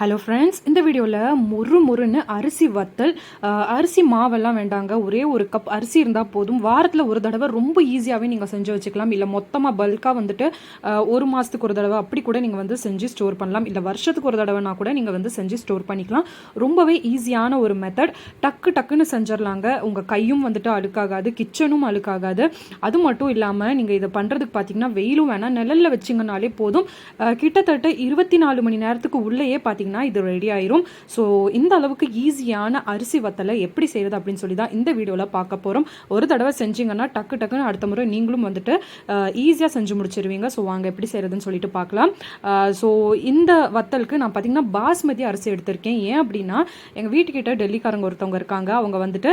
Hello friends இந்த வீடியோவில் மொறு மொறுன்னு அரிசி வத்தல் அரிசி மாவெல்லாம் வேண்டாங்க. ஒரே ஒரு கப் அரிசி இருந்தால் போதும். வாரத்தில் ஒரு தடவை ரொம்ப ஈஸியாகவே நீங்கள் செஞ்சு வச்சுக்கலாம். இல்லை மொத்தமாக பல்காக வந்துட்டு ஒரு மாதத்துக்கு ஒரு தடவை அப்படி கூட நீங்கள் வந்து செஞ்சு ஸ்டோர் பண்ணலாம். இல்லை வருஷத்துக்கு ஒரு தடவைனா கூட நீங்கள் வந்து செஞ்சு ஸ்டோர் பண்ணிக்கலாம். ரொம்பவே ஈஸியான ஒரு மெத்தட் டக்கு டக்குன்னு செஞ்சிடலாங்க உங்கள் கையும் வந்துட்டு அழுக்காகாது கிச்சனும் அழுக்காகாது. அது மட்டும் இல்லாமல் நீங்கள் இதை பண்ணுறதுக்கு பார்த்தீங்கன்னா வெயிலும் வேணாம். நிழலில் வச்சிங்கனாலே போதும். கிட்டத்தட்ட இருபத்தி நாலு மணி நேரத்துக்கு உள்ளேயே பார்த்தீங்கன்னா இது ரெடி ஆயிரும். ஸோ இந்த அளவுக்கு ஈஸியான அரிசி வத்தலை எப்படி செய்கிறது அப்படின்னு சொல்லி தான் இந்த வீடியோவில் பார்க்க போகிறோம் ஒரு தடவை செஞ்சீங்கன்னா டக்கு டக்குன்னு அடுத்த முறை நீங்களும் வந்துட்டு ஈஸியாக செஞ்சு முடிச்சிருவீங்க. ஸோ வாங்க எப்படி செய்கிறதுன்னு சொல்லிட்டு பார்க்கலாம். ஸோ இந்த வத்தலுக்கு நான் பார்த்தீங்கன்னா பாஸ்மதி அரிசி எடுத்திருக்கேன். ஏன் அப்படின்னா எங்கள் வீட்டுக்கிட்ட டெல்லிக்காரங்க ஒருத்தவங்க இருக்காங்க. அவங்க வந்துட்டு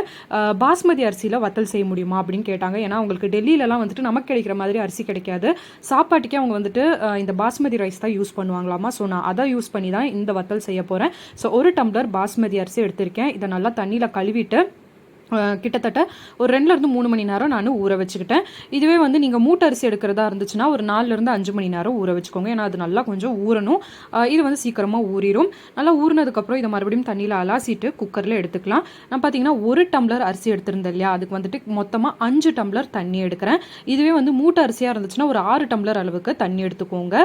பாஸ்மதி அரிசியில் வத்தல் செய்ய முடியுமா அப்படின்னு கேட்டாங்க. ஏன்னா அவங்களுக்கு டெல்லியிலலாம் வந்துட்டு நமக்கு கிடைக்கிற மாதிரி அரிசி கிடைக்காது. சாப்பாட்டுக்கே அவங்க வந்துட்டு இந்த பாஸ்மதி ரைஸ் தான் யூஸ் பண்ணுவாங்களாமா? ஸோ நான் அதை யூஸ் பண்ணி தான் இந்த வத்தல் செய்ய போகிறேன் ஸோ ஒரு டம்ளர் பாஸ்மதி அரிசி எடுத்திருக்கேன். இதை நல்லா தண்ணியில் கழுவிட்டு கிட்டத்தட்ட ஒரு ரெண்டுலேருந்து மூணு மணி நேரம் நான் ஊற வச்சுக்கிட்டேன். இதுவே வந்து நீங்கள் மூட்டை அரிசி எடுக்கிறதா இருந்துச்சுன்னா ஒரு நாலுலேருந்து அஞ்சு மணி நேரம் ஊற வச்சுக்கோங்க. ஏன்னா அது நல்லா கொஞ்சம் ஊறணும். இது வந்து சீக்கிரமாக ஊறிடும் நல்லா ஊறினதுக்கப்புறம் இதை மறுபடியும் தண்ணியில் அலாசிட்டு குக்கரில் எடுத்துக்கலாம். நான் பார்த்தீங்கன்னா ஒரு டம்ளர் அரிசி எடுத்திருந்தேன் இல்லையா? அதுக்கு வந்துட்டு மொத்தமாக அஞ்சு டம்ளர் தண்ணி எடுக்கிறேன். இதுவே வந்து மூட்டை அரிசியாக இருந்துச்சுன்னா ஒரு ஆறு டம்ளர் அளவுக்கு தண்ணி எடுத்துக்கோங்க.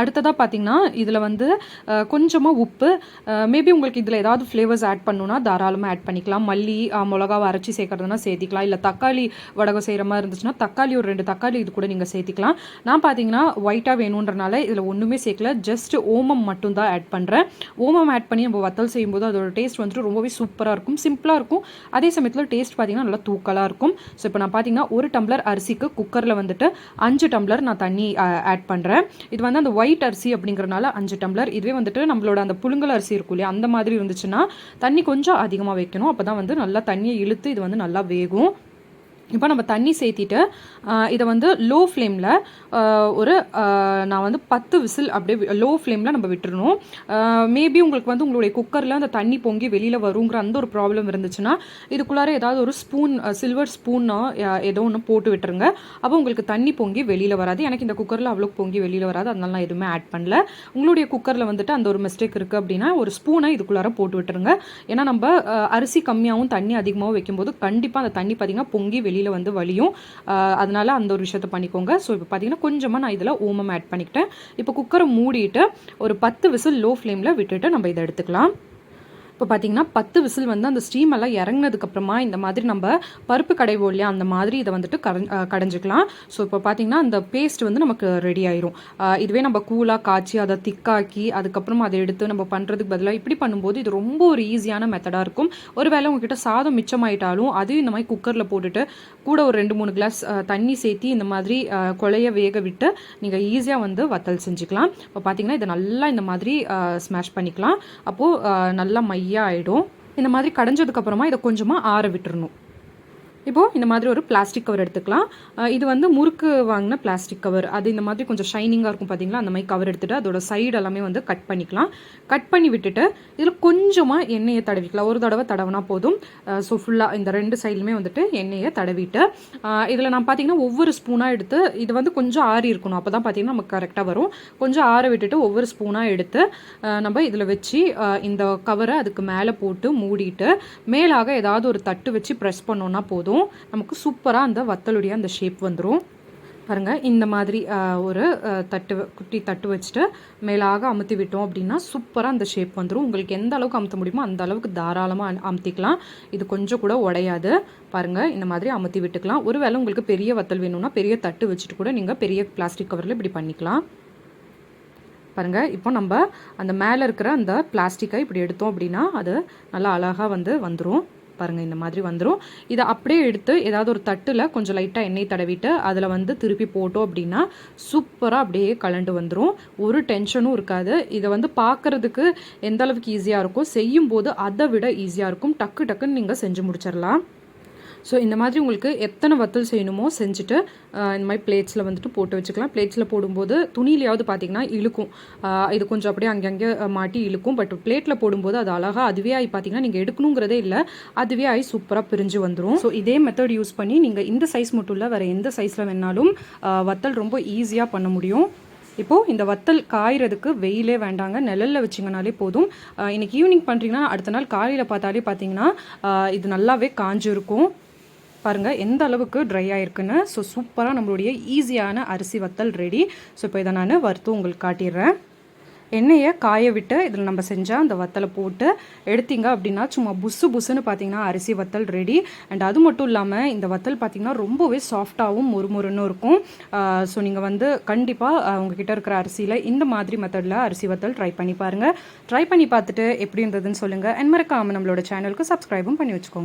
அடுத்ததாக பார்த்தீங்கன்னா இதில் வந்து கொஞ்சமாக உப்பு. மேபி உங்களுக்கு இதில் ஏதாவது ஃப்ளேவர்ஸ் ஆட் பண்ணுன்னா தாராளமாக ஆட் பண்ணிக்கலாம். மல்லி மிளகாவை அரைச்சி சேர்க்கறதுனா சேர்த்திக்கலாம். இல்லை தக்காளி வடகம் செய்கிற மாதிரி இருந்துச்சுன்னா தக்காளி ஒரு ரெண்டு தக்காளி இது கூட நீங்கள் சேர்த்திக்கலாம். நான் பார்த்தீங்கன்னா ஒயிட்டாக வேணுன்றனால இதில் ஒன்றுமே சேர்க்கல. ஜஸ்ட் ஓமம் மட்டும்தான் ஆட் பண்ணுறேன் ஓமம் ஆட் பண்ணி நம்ம வத்தல் செய்யும்போது அதோட டேஸ்ட் வந்துட்டு ரொம்பவே சூப்பராக இருக்கும். சிம்பிளாக இருக்கும். அதே சமயத்தில் டேஸ்ட் பார்த்தீங்கன்னா நல்லா தூக்கலாக இருக்கும். ஸோ இப்போ நான் பார்த்தீங்கன்னா ஒரு டம்ளர் அரிசிக்கு குக்கரில் வந்துட்டு அஞ்சு டம்ளர் நான் தண்ணி ஆட் பண்ணுறேன் இது வந்து அந்த ஒயிட் அரிசி அப்படிங்கிறனால அஞ்சு டம்ளர். இதுவே வந்துட்டு நம்மளோட அந்த புழுங்கல் அரிசி இருக்கும் இல்லையா அந்த மாதிரி இருந்துச்சுன்னா தண்ணி கொஞ்சம் அதிகமாக வைக்கணும். அப்போ தான் வந்து நல்லா தண்ணியை இழுத்து இது வந்து நல்லா வேகும். இப்போ நம்ம தண்ணி சேர்த்திட்டு இதை வந்து லோ ஃப்ளேமில் ஒரு நான் வந்து பத்து விசில் அப்படியே லோ ஃப்ளேமில் நம்ம விட்டுறணும். மேபி உங்களுக்கு வந்து உங்களுடைய குக்கரில் அந்த தண்ணி பொங்கி வெளியில் வருங்கிற அந்த ஒரு ப்ராப்ளம் இருந்துச்சுன்னா இதுக்குள்ளார ஏதாவது ஒரு ஸ்பூன் சில்வர் ஸ்பூனோ ஏதோ ஒன்று போட்டு விட்டுருங்க. அப்போ உங்களுக்கு தண்ணி பொங்கி வெளியில் வராது. எனக்கு இந்த குக்கரில் அவ்வளோ பொங்கி வெளியில் வராது. அதனால நான் எதுவுமே ஆட் பண்ணல. உங்களுடைய குக்கரில் வந்துட்டு அந்த ஒரு மிஸ்டேக் இருக்குது அப்படின்னா ஒரு ஸ்பூனை இதுக்குள்ளார போட்டு விட்டுருங்க. ஏன்னா நம்ம அரிசி கம்மியாகவும் தண்ணி அதிகமாகவும் வைக்கும்போது கண்டிப்பாக அந்த தண்ணி பார்த்திங்கன்னா பொங்கி வெளியில் வந்து வலியும். அதனால அந்த ஒரு விஷயத்த பண்ணிக்கோங்க. ஸோ இப்போ பார்த்தீங்கன்னா கொஞ்சமாக நான் இதில் ஓமம் ஆட் பண்ணிக்கிட்டேன். இப்போ குக்கரை மூடிட்டு ஒரு பத்து விசில் லோ ஃப்ளேமில் விட்டுட்டு நம்ம இதை எடுத்துக்கலாம். இப்போ பார்த்தீங்கன்னா பத்து விசில் வந்து அந்த ஸ்டீம் எல்லாம் இறங்குனதுக்கப்புறமா இந்த மாதிரி நம்ம பருப்பு கடைவோம் இல்லையா அந்த மாதிரி இதை வந்துட்டு கரை கடைஞ்சிக்கலாம். ஸோ இப்போ பார்த்தீங்கன்னா அந்த பேஸ்ட் வந்து நமக்கு ரெடி ஆயிரும். இதுவே நம்ம கூலாக காய்ச்சி அதை திக்காக்கி அதுக்கப்புறமா அதை எடுத்து நம்ம பண்ணுறதுக்கு பதிலாக இப்படி பண்ணும்போது இது ரொம்ப ஒரு ஈஸியான மெத்தடாக இருக்கும். ஒருவேளை உங்ககிட்ட சாதம் மிச்சமாயிட்டாலும் அதையும் இந்த மாதிரி குக்கரில் போட்டுட்டு கூட ஒரு ரெண்டு மூணு கிளாஸ் தண்ணி சேர்த்தி இந்த மாதிரி குழைய வேக விட்டு நீங்கள் ஈஸியாக வந்து வத்தல் செஞ்சுக்கலாம். இப்போ பார்த்தீங்கன்னா இதை நல்லா இந்த மாதிரி ஸ்மாஷ் பண்ணிக்கலாம். அப்போது நல்லா மைய மையாக ஆகிடும் இந்த மாதிரி கடைஞ்சதுக்கப்புறமா இதை கொஞ்சமாக ஆற விட்டுறணும். இப்போது இந்த மாதிரி ஒரு பிளாஸ்டிக் கவர் எடுத்துக்கலாம். இது வந்து முறுக்கு வாங்கின பிளாஸ்டிக் கவர் அது இந்த மாதிரி கொஞ்சம் ஷைனிங்காக இருக்கும் பார்த்தீங்களா அந்த மாதிரி கவர் எடுத்துகிட்டு அதோட சைடு எல்லாமே வந்து கட் பண்ணிக்கலாம். கட் பண்ணி விட்டுட்டு இதில் கொஞ்சமாக எண்ணெயை தடவிக்கலாம். ஒரு தடவை தடவினா போதும். ஸோ ஃபுல்லாக இந்த ரெண்டு சைடுலுமே வந்துட்டு எண்ணெயை தடவிட்டு இதில் நான் பார்த்தீங்கன்னா ஒவ்வொரு ஸ்பூனாக எடுத்து இது வந்து கொஞ்சம் ஆறி இருக்கணும். அப்போ தான் பார்த்தீங்கன்னா நமக்கு கரெக்டாக வரும். கொஞ்சம் ஆற விட்டுட்டு ஒவ்வொரு ஸ்பூனாக எடுத்து நம்ம இதில் வச்சு இந்த கவரை அதுக்கு மேலே போட்டு மூடிட்டு மேலாக ஏதாவது ஒரு தட்டு வச்சு ப்ரெஸ் பண்ணோன்னா போதும். நமக்கு சூப்பராக அந்த வத்தலுடைய அந்த ஷேப் வந்துடும் பாருங்க இந்த மாதிரி ஒரு தட்டு குட்டி தட்டு வச்சுட்டு மேலாக அமுத்தி விட்டோம் அப்படின்னா சூப்பராக அந்த ஷேப் வந்துடும் உங்களுக்கு எந்த அளவுக்கு அமுத்த முடியுமோ அந்த அளவுக்கு தாராளமாக அமுத்திக்கலாம். இது கொஞ்சம் கூட உடையாது. பாருங்கள் இந்த மாதிரி அமுத்தி விட்டுக்கலாம். ஒருவேளை உங்களுக்கு பெரிய வத்தல் வேணும்னா பெரிய தட்டு வச்சுட்டு கூட நீங்கள் பெரிய பிளாஸ்டிக் கவரில் இப்படி பண்ணிக்கலாம். பாருங்கள் இப்போ நம்ம அந்த மேலே இருக்கிற அந்த பிளாஸ்டிக்கை இப்படி எடுத்தோம் அப்படின்னா அது நல்லா அழகாக வந்து வந்துடும் பாருங்கள் இந்த மாதிரி வந்துடும் இதை அப்படியே எடுத்து ஏதாவது ஒரு தட்டில் கொஞ்சம் லைட்டாக எண்ணெய் தடவிட்டு அதில் வந்து திருப்பி போட்டோம் அப்படின்னா சூப்பராக அப்படியே கலண்டு வந்துடும் ஒரு டென்ஷனும் இருக்காது. இதை வந்து பார்க்குறதுக்கு எந்த அளவுக்கு ஈஸியாக இருக்கும் செய்யும்போது அதை விட ஈஸியாக இருக்கும். டக்கு டக்குன்னு நீங்கள் செஞ்சு முடிச்சிடலாம் ஸோ இந்த மாதிரி உங்களுக்கு எத்தனை வத்தல் செய்யணுமோ செஞ்சுட்டு இந்த மாதிரி பிளேட்ஸில் வந்துட்டு போட்டு வச்சுக்கலாம். பிளேட்ஸில் போடும்போது துணியிலையாவது பார்த்தீங்கன்னா இழுக்கும். இது கொஞ்சம் அப்படியே அங்கங்கே மாட்டி இழுக்கும். பட் பிளேட்டில் போடும்போது அது அழகாக அதுவே ஆகி பார்த்தீங்கன்னா நீங்கள் எடுக்கணுங்கிறதே இல்லை. அதுவே ஆகி சூப்பராக பிரிஞ்சு வந்துடும் ஸோ இதே மெத்தட் யூஸ் பண்ணி நீங்கள் இந்த சைஸ் மட்டும் இல்லை வேறு எந்த சைஸில் வேணாலும் வத்தல் ரொம்ப ஈஸியாக பண்ண முடியும். இப்போது இந்த வத்தல் காயறதுக்கு வெயிலே வேண்டாங்க. நிழலில் வச்சிங்கனாலே போதும். இன்றைக்கி ஈவினிங் பண்ணுறீங்கன்னா அடுத்த நாள் காலையில் பார்த்தாலே பார்த்தீங்கன்னா இது நல்லாவே காஞ்சிருக்கும். பாருங்கள் எந்த அளவுக்கு ட்ரை ஆயிருக்குன்னு. ஸோ சூப்பராக நம்மளுடைய ஈஸியான அரிசி வத்தல் ரெடி ஸோ இப்போ இதை நான் வறுத்து உங்களுக்கு காட்டிடுறேன். எண்ணெயை காய விட்டு இதில் நம்ம செஞ்சால் அந்த வத்தலை போட்டு எடுத்தீங்க அப்படின்னா சும்மா புசு புசுன்னு பார்த்தீங்கன்னா அரிசி வத்தல் ரெடி அண்ட் அது மட்டும் இல்லாமல் இந்த வத்தல் பார்த்தீங்கன்னா ரொம்பவே சாஃப்டாகவும் முறுமுறுன்னு இருக்கும். ஸோ நீங்கள் வந்து கண்டிப்பாக உங்ககிட்ட இருக்கிற அரிசியில் இந்த மாதிரி மெத்தடில் அரிசி வத்தல் ட்ரை பண்ணி பாருங்கள் ட்ரை பண்ணி பார்த்துட்டு எப்படி இருந்ததுன்னு சொல்லுங்கள் அண்ட் மறக்காமல் நம்மளோட சேனலுக்கு சப்ஸ்கிரைபும் பண்ணி வச்சுக்கோங்க.